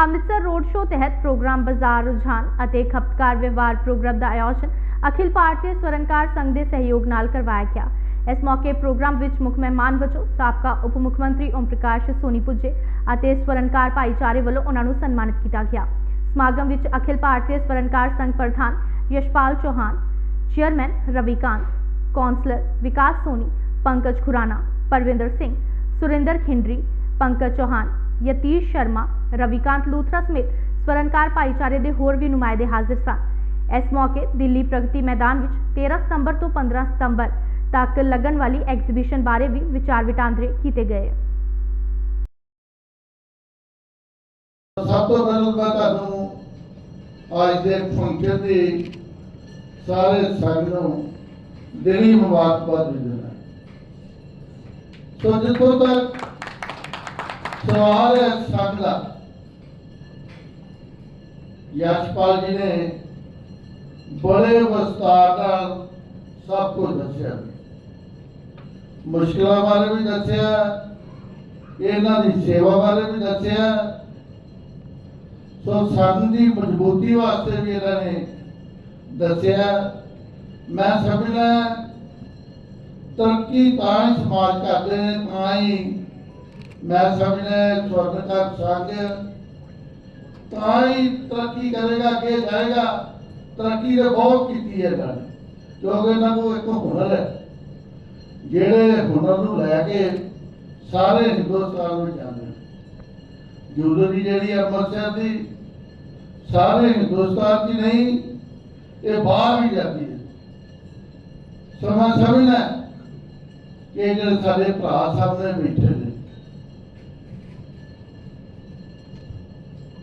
Amritsar road show ਤਹਿਤ programme ਬਾਜ਼ਾਰ ਰੁਝਾਨ ਅਤੇ ਖਪਤਕਾਰ ਵਿਵਹਾਰ ਪ੍ਰੋਗਰਾਮ ਦਾ ਆਯੋਜਨ ਅਖਿਲ ਭਾਰਤੀ ਸਵਰਨਕਾਰ ਸੰਘ ਦੇ ਸਹਿਯੋਗ ਨਾਲ ਕਰਵਾਇਆ ਗਿਆ। ਇਸ ਮੌਕੇ ਪ੍ਰੋਗਰਾਮ ਵਿੱਚ ਮੁੱਖ ਮਹਿਮਾਨ ਵਜੋਂ ਸਾਬਕਾ ਉਪ ਮੁੱਖ ਮੰਤਰੀ ਓਮ ਪ੍ਰਕਾਸ਼ ਸੋਨੀ ਪੁੱਜੇ ਅਤੇ ਸਵਰਨਕਾਰ ਭਾਈਚਾਰੇ ਵੱਲੋਂ ਉਹਨਾਂ ਨੂੰ ਸਨਮਾਨਿਤ ਕੀਤਾ ਗਿਆ। ਸਮਾਗਮ ਵਿੱਚ ਅਖਿਲ ਭਾਰਤੀ ਸਵਰਨਕਾਰ ਸੰਘ ਪ੍ਰਧਾਨ ਯਸ਼ਪਾਲ ਚੌਹਾਨ, ਚੇਅਰਮੈਨ ਰਵੀਕਾਂਤ ਕੌਂਸਲਰ ਵਿਕਾਸ ਸੋਨੀ, ਪੰਕਜ ਖੁਰਾਨਾ, ਪਰਵਿੰਦਰ ਸਿੰਘ, ਸੁਰਿੰਦਰ ਖਿੰਡਰੀ, ਪੰਕਜ ਚੌਹਾਨ, ਯਤੀਸ਼ ਸ਼ਰਮਾ ਰਵੀਕਾਂਤ ਲੂਥਰਾ ਸਮੇਤ ਸਵਰਨਕਾਰ ਭਾਈਚਾਰੇ ਦੇ ਹੋਰ ਵੀ ਨੁਮਾਇੰਦੇ ਹਾਜ਼ਰ ਸਨ ਇਸ ਮੌਕੇ ਦਿੱਲੀ ਪ੍ਰਗਤੀ ਮੈਦਾਨ ਵਿੱਚ 13 ਸਤੰਬਰ ਤੋਂ 15 ਸਤੰਬਰ ਤੱਕ ਲੱਗਣ ਵਾਲੀ ਐਗਜ਼ੀਬਿਸ਼ਨ ਬਾਰੇ ਵੀ ਵਿਚਾਰ ਵਟਾਂਦਰੇ ਕੀਤੇ ਗਏ ਸਭ ਤੋਂ ਪਹਿਲਾਂ ਮੈਂ ਤੁਹਾਨੂੰ ਅੱਜ ਦੇ ਫੰਕਸ਼ਨ ਦੀ ਸਾਰੇ ਸੰਘ ਨੂੰ ਦਿਲੀ ਮੁਬਾਰਕਬਾਦ ਦਿੰਦਾ ਸੋ ਜਿੱਥੋਂ ਤੱਕ ਸਵਾਲ ਹੈ ਸੰਘ ਦਾ ਯਸ਼ਪਾਲ ਜੀ ਨੇ ਬੜੇ ਵਿਸਤਾਰ ਨਾਲ ਸਭ ਕੁਝ ਦੱਸਿਆ। ਮੁਸ਼ਕਿਲਾਂ ਬਾਰੇ ਵੀ ਦੱਸਿਆ, ਇਹਨਾਂ ਦੀ ਸੇਵਾ ਬਾਰੇ ਵੀ ਦੱਸਿਆ। ਸੋ ਸੰਘ ਦੀ ਮਜ਼ਬੂਤੀ ਵਾਸਤੇ ਵੀ ਇਹਨਾਂ ਨੇ ਦੱਸਿਆ। ਮੈਂ ਸਮਝਦਾ ਤਰੱਕੀ ਤਾਂ ਹੀ ਸਮਾਜ ਕਰਦੇ ਨੇ, ਤਾਂ ਹੀ ਮੈਂ ਸਮਝਦਾ ਸਵਰਨਕਾਰ ਸੰਘ ਤਾਂ ਹੀ ਤਰੱਕੀ ਕਰੇਗਾ, ਅੱਗੇ ਜਾਏਗਾ। ਤਰੱਕੀ ਤੇ ਬਹੁਤ ਕੀਤੀ ਹੈ ਇਹਨਾਂ ਨੇ। ਕਿਉਂਕਿ ਇਹਨਾਂ ਕੋਲ ਇੱਕ ਹੁਨਰ ਹੈ। ਜਿਹੜੇ ਹੁਨਰ ਨੂੰ ਲੈ ਕੇ ਸਾਰੇ ਹਿੰਦੁਸਤਾਨ ਵਿੱਚ ਜਾਂਦੇ ਨੇ। ਜੂਲਰੀ ਜਿਹੜੀ ਹੈ ਅੰਮ੍ਰਿਤਸਰ ਦੀ, ਸਾਰੇ ਹਿੰਦੁਸਤਾਨ ਦੀ ਨਹੀਂ, ਇਹ ਬਾਹਰ ਵੀ ਜਾਂਦੀ ਹੈ। ਸਮਾਂ ਸਮਝਣਾ ਕਿ ਜਿਹੜੇ ਸਾਡੇ ਭਰਾ ਸਭ ਨੇ ਬੈਠੇ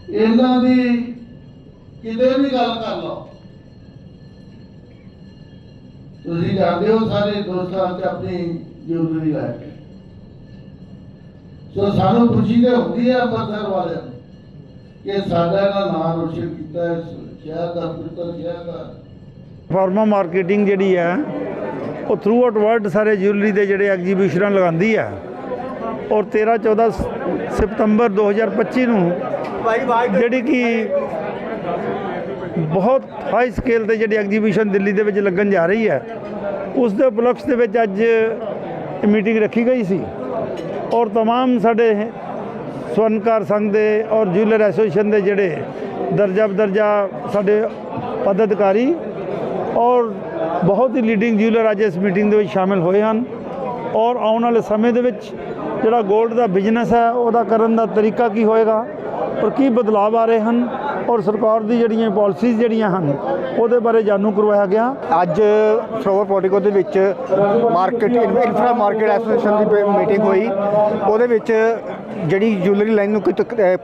ਇਹਨਾਂ ਦੀ ਕਿਤੇ ਵੀ ਗੱਲ ਕਰ ਲਓ। ਤੁਸੀਂ ਜਾਣਦੇ ਹੋ ਸਾਰੇ ਹਿੰਦੁਸਤਾਨ ਚ ਆਪਣੀ ਜੂਲਰੀ ਲੈ ਕੇ। ਸੋ ਸਾਨੂੰ ਖੁਸ਼ੀ ਤੇ ਹੁੰਦੀ ਹੈ ਅੰਮ੍ਰਿਤਸਰ ਵਾਲਿਆਂ ਨੂੰ ਕਿ ਸਾਡਾ ਇਹਨਾਂ ਨਾਮ ਰੋਸ਼ਨ ਕੀਤਾ ਹੈ। ਸ਼ਹਿਰ ਦਾ ਪੁੱਤਰ ਸ਼ਹਿਰ ਦਾ। ਫਾਰਮਾ ਮਾਰਕੀਟਿੰਗ ਜਿਹੜੀ ਹੈ ਉਹ ਥਰੂ ਆਊਟ ਵਰਲਡ ਸਾਰੇ ਜਿਊਲਰੀ ਦੇ ਜਿਹੜੇ ਐਗਜੀਬਿਸ਼ਨਾਂ ਲਗਾਉਂਦੀ ਹੈ ਔਰ 13 14 ਸ- ਸਤੰਬਰ 2025 ਨੂੰ ਜਿਹੜੀ ਕਿ ਬਹੁਤ ਹਾਈ ਸਕੇਲ ਤੇ ਜਿਹੜੀ ਐਗਜ਼ੀਬਿਸ਼ਨ ਦਿੱਲੀ ਦੇ ਵਿੱਚ ਲੱਗਣ ਜਾ ਰਹੀ ਹੈ, ਉਸ ਦੇ ਉਪਲਕਸ਼ ਦੇ ਵਿੱਚ ਅੱਜ ਮੀਟਿੰਗ ਰੱਖੀ ਗਈ ਸੀ। ਔਰ तमाम ਸਾਡੇ ਸਵਨਕਾਰ ਸੰਘ ਦੇ ਔਰ ਜੂਲਰ ਐਸੋਸੀਏਸ਼ਨ ਦੇ ਜਿਹੜੇ ਦਰਜਾ ਬਦਰਜਾ ਸਾਡੇ ਪਦਅਧਿਕਾਰੀ ਔਰ ਬਹੁਤ ਹੀ ਲੀਡਿੰਗ ਜੂਲਰ ਅੱਜ ਇਸ ਮੀਟਿੰਗ ਦੇ ਵਿੱਚ ਸ਼ਾਮਿਲ ਹੋਏ ਹਨ। ਔਰ ਆਉਣ ਵਾਲੇ ਸਮੇਂ ਦੇ ਵਿੱਚ ਜਿਹੜਾ ਗੋਲਡ ਦਾ ਬਿਜ਼ਨਸ ਹੈ, ਉਹਦਾ ਕਰਨ ਦਾ ਤਰੀਕਾ ਕੀ ਹੋਏਗਾ? ਔਰ ਕੀ ਬਦਲਾਅ ਆ ਰਹੇ ਹਨ ਔਰ ਸਰਕਾਰ ਦੀ ਜਿਹੜੀਆਂ ਪਾਲਿਸੀਜ਼ ਜਿਹੜੀਆਂ ਹਨ, ਉਹਦੇ ਬਾਰੇ ਜਾਣੂ ਕਰਵਾਇਆ ਗਿਆ। ਅੱਜ ਸਰੋਵਰ ਪੋਰਟਿਕੋ ਦੇ ਵਿੱਚ ਮਾਰਕੀਟ ਇਨਫਰਾ ਮਾਰਕੀਟ ਐਸੋਸੀਏਸ਼ਨ ਦੀ ਮੀਟਿੰਗ ਹੋਈ। ਉਹਦੇ ਵਿੱਚ ਜਿਹੜੀ ਜੁਐਲਰੀ ਲਾਈਨ ਨੂੰ ਕੋਈ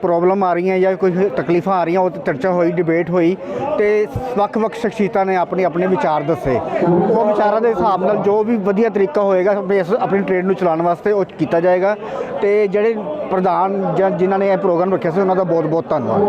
ਪ੍ਰੋਬਲਮ ਆ ਰਹੀਆਂ ਜਾਂ ਕੋਈ ਤਕਲੀਫਾਂ ਆ ਰਹੀਆਂ, ਉਹ ਤੇ ਚਰਚਾ ਹੋਈ ਡਿਬੇਟ ਹੋਈ ਤੇ ਵੱਖ-ਵੱਖ ਸ਼ਖਸੀਅਤਾਂ ਨੇ ਆਪਣੇ ਆਪਣੇ ਵਿਚਾਰ ਦੱਸੇ। ਉਹ ਵਿਚਾਰਾਂ ਦੇ ਹਿਸਾਬ ਨਾਲ ਜੋ ਵੀ ਵਧੀਆ ਤਰੀਕਾ ਹੋਏਗਾ, ਆਪਣੇ ਆਪਣੀ ਟ੍ਰੇਡ ਨੂੰ ਚਲਾਉਣ ਵਾਸਤੇ ਉਹ ਕੀਤਾ ਜਾਏਗਾ ਤੇ ਜਿਹੜੇ ਪ੍ਰਧਾਨ ਜਾਂ ਜਿਨ੍ਹਾਂ ਨੇ ਇਹ ਪ੍ਰੋਗਰਾਮ ਰੱਖਿਆ ਸੀ, ਉਹਨਾਂ ਦਾ ਬਹੁਤ-ਬਹੁਤ ਧੰਨਵਾਦ।